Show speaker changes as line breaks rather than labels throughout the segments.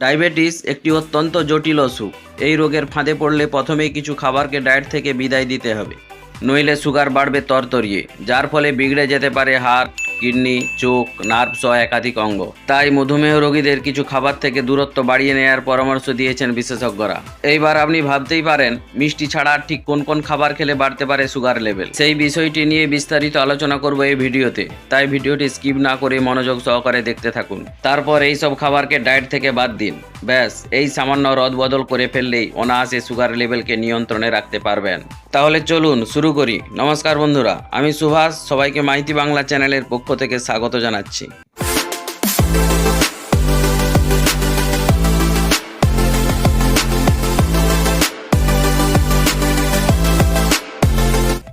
Diabetes একটি অত্যন্ত জটিল অসুখ। এই রোগের ফাঁদে পড়লে প্রথমেই কিছু খাবারকে ডায়েট থেকে বিদায় দিতে হবে। নইলে সুগার বাড়বে তরতরিয়ে, যার ফলে বিগড়ে যেতে পারে হার্ট কিডনি, চোখ, নার্ভ সহ একাধিক অঙ্গ। তাই মধুমেহ রোগীদের কিছু খাবার থেকে দূরত্ব বাড়িয়ে নেওয়ার পরামর্শ দিয়েছেন বিশেষজ্ঞরা। এইবার আপনি ভাবতেই পারেন, মিষ্টি ছাড়া ঠিক কোন কোন খাবার খেলে বাড়তে পারে সুগার লেভেল। সেই বিষয়টি নিয়ে বিস্তারিত আলোচনা করব এই ভিডিওতে। তাই ভিডিওটি স্কিপ না করে মনোযোগ সহকারে দেখতে থাকুন। তারপর এই সব খাবারকে ডায়েট থেকে বাদ দিন। ব্যাস, এই সামান্য রদবদল করে ফেললেই অনায়াসে সুগার লেভেলকে নিয়ন্ত্রণে রাখতে পারবেন। তাহলে চলুন, শুরু করি। নমস্কার বন্ধুরা, আমি সুভাষ, সবাইকে মাইতি বাংলা চ্যানেলের পক্ষ থেকে স্বাগত জানাচ্ছি।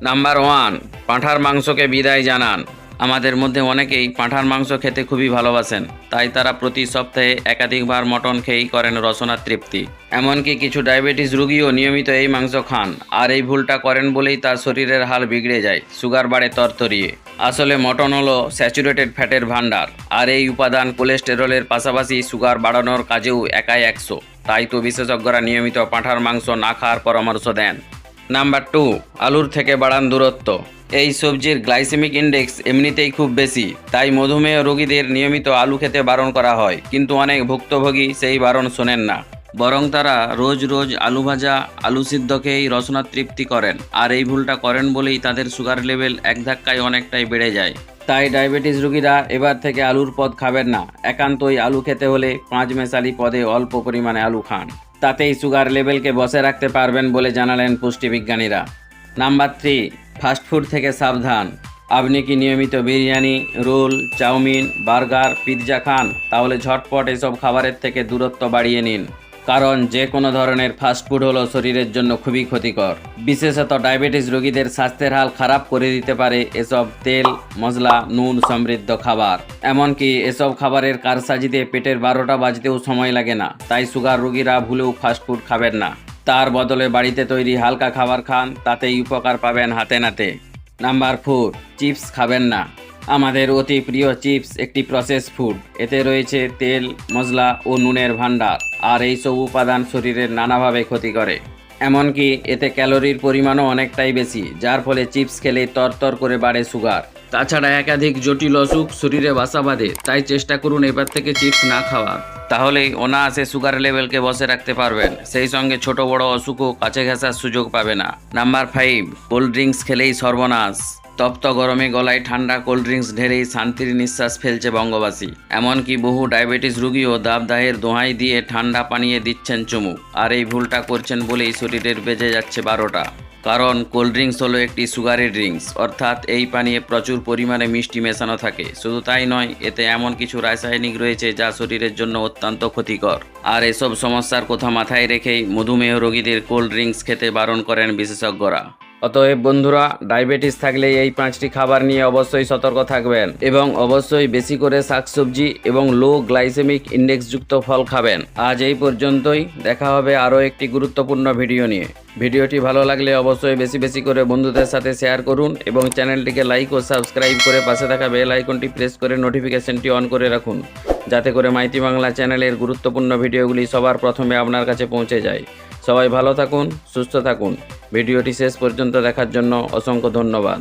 নাম্বার ওয়ান পাঁঠার মাংসকে বিদায় জানান। আমাদের মধ্যে অনেকেই পাঁঠার মাংস খেতে খুবই ভালোবাসেন, তাই তারা প্রতি সপ্তাহে একাধিকবার মটন খেয়েই করেন রসনার তৃপ্তি। এমনকি কিছু ডায়াবেটিস রুগীও নিয়মিত এই মাংস খান, আর এই ভুলটা করেন বলেই তার শরীরের হাল বিগড়ে যায়, সুগার বাড়ে তরতরিয়ে। আসলে মটন হলো স্যাচুরেটেড ফ্যাটের ভান্ডার আর এই উপাদান কোলেস্টেরলের পাশাপাশি সুগার বাড়ানোর কাজেও একাই একশো। তাই তো বিশেষজ্ঞরা নিয়মিত পাঁঠার মাংস না খাওয়ার পরামর্শ দেন। নাম্বার টু, আলুর থেকে বাড়ান দূরত্ব। এই সবজির গ্লাইসেমিক ইন্ডেক্স এমনিতেই খুব বেশি, তাই মধুমেহ রোগীদের নিয়মিত আলু খেতে বারণ করা হয়, কিন্তু অনেক ভুক্তভোগী সেই বারণ শোনেন না। বরং তারা রোজ রোজ আলু ভাজা, আলু সিদ্ধ খেয়েই রসনা তৃপ্তি করেন, আর এই ভুলটা করেন বলেই তাদের সুগার লেভেল এক ধাক্কায় অনেকটাই বেড়ে যায়। তাই ডায়াবেটিস রোগীরা এবার থেকে আলুর পদ খাবেন না, একান্তই আলু খেতে হলে পাঁচ মেশালি পদে অল্প পরিমাণে আলু খান। তাতেই সুগার লেভেলকে বসে রাখতে পারবেন বলে জানালেন পুষ্টিবিজ্ঞানীরা। নাম্বার থ্রি ফাস্টফুড থেকে সাবধান। আপনি কি নিয়মিত biryani, roll, chow mein, burger, pizza খান? তাহলে ঝটপট এসব খাবারের থেকে দূরত্ব বাড়িয়ে নিন। কারণ যে কোনো ধরনের ফাস্টফুড হলো শরীরের জন্য খুবই ক্ষতিকর। বিশেষত ডায়াবেটিস রোগীদের স্বাস্থ্যের হাল খারাপ করে দিতে পারে এসব তেল, মশলা, নুন সমৃদ্ধ খাবার। এমনকি এসব খাবারের কারসাজিতে পেটের বারোটা বাজতেও সময় লাগে না। তাই সুগার রোগীরা ভুলেও ফাস্টফুড খাবেন না। তার বদলে বাড়িতে তৈরি হালকা খাবার খান, তাতেই উপকার পাবেন হাতে নাতে। নাম্বার ফোর, চিপস খাবেন না। আমাদের অতি প্রিয় চিপস একটি প্রসেস ফুড এতে রয়েছে তেল মশলা ও নুনের ভাণ্ডার, আর এইসব উপাদান শরীরের নানাভাবে ক্ষতি করে। এমনকি এতে ক্যালোরির পরিমাণও অনেকটাই বেশি, যার ফলে চিপস খেলে তরতর করে বাড়ে সুগার। তাছাড়া একাধিক জটিল অসুখ শরীরে বাসা বাঁধে, তাই চেষ্টা করুন এবার থেকে চিপস না খাওয়ার তাহলেই অনায়াসে সুগার লেভেলকে বসে রাখতে পারবেন। সেই সঙ্গে ছোট বড় অসুখও কাছে ঘেঁষার সুযোগ পাবে না। নাম্বার ফাইভ কোল্ড ড্রিঙ্কস খেলেই সর্বনাশ। তপ্ত গরমে গলায় ঠান্ডা কোল্ড ড্রিঙ্কস ঢেলেই শান্তির নিঃশ্বাস ফেলছে বঙ্গবাসী। এমনকি বহু ডায়াবেটিস রুগীও দাবদাহের দোহাই দিয়ে ঠান্ডা পানিয়ে দিচ্ছেন চুমুক আর এই ভুলটা করছেন বলেই শরীরের বেজে যাচ্ছে বারোটা। কারণ কোল্ড ড্রিঙ্কস হলো একটি সুগারের ড্রিঙ্কস। অর্থাৎ এই পানীয় প্রচুর পরিমাণে মিষ্টি মেশানো থাকে। শুধু তাই নয়, এতে এমন কিছু রাসায়নিক রয়েছে যা শরীরের জন্য অত্যন্ত ক্ষতিকর। আর এসব সমস্যার কথা মাথায় রেখেই মধুমেহ রোগীদের কোল্ড ড্রিঙ্কস খেতে বারণ করেন বিশেষজ্ঞরা। অতএব বন্ধুরা, ডায়াবেটিস থাকলে এই পাঁচটি খাবার নিয়ে অবশ্যই সতর্ক থাকবেন এবং অবশ্যই বেশি করে শাকসবজি এবং লো গ্লাইসেমিক ইন্ডেক্সযুক্ত ফল খাবেন। আজ এই পর্যন্তই, দেখা হবে আরও একটি গুরুত্বপূর্ণ ভিডিও নিয়ে। ভিডিওটি ভালো লাগলে অবশ্যই বেশি বেশি করে বন্ধুদের সাথে শেয়ার করুন এবং চ্যানেলটিকে লাইক ও সাবস্ক্রাইব করে পাশে থাকা বেল আইকনটি প্রেস করে নোটিফিকেশনটি অন করে রাখুন, যাতে করে মাইতি বাংলা চ্যানেলের গুরুত্বপূর্ণ ভিডিওগুলি সবার প্রথমে আপনার কাছে পৌঁছে যায়। সবাই ভালো থাকুন সুস্থ থাকুন। ভিডিওটি শেষ পর্যন্ত দেখার জন্য অসংখ্য ধন্যবাদ।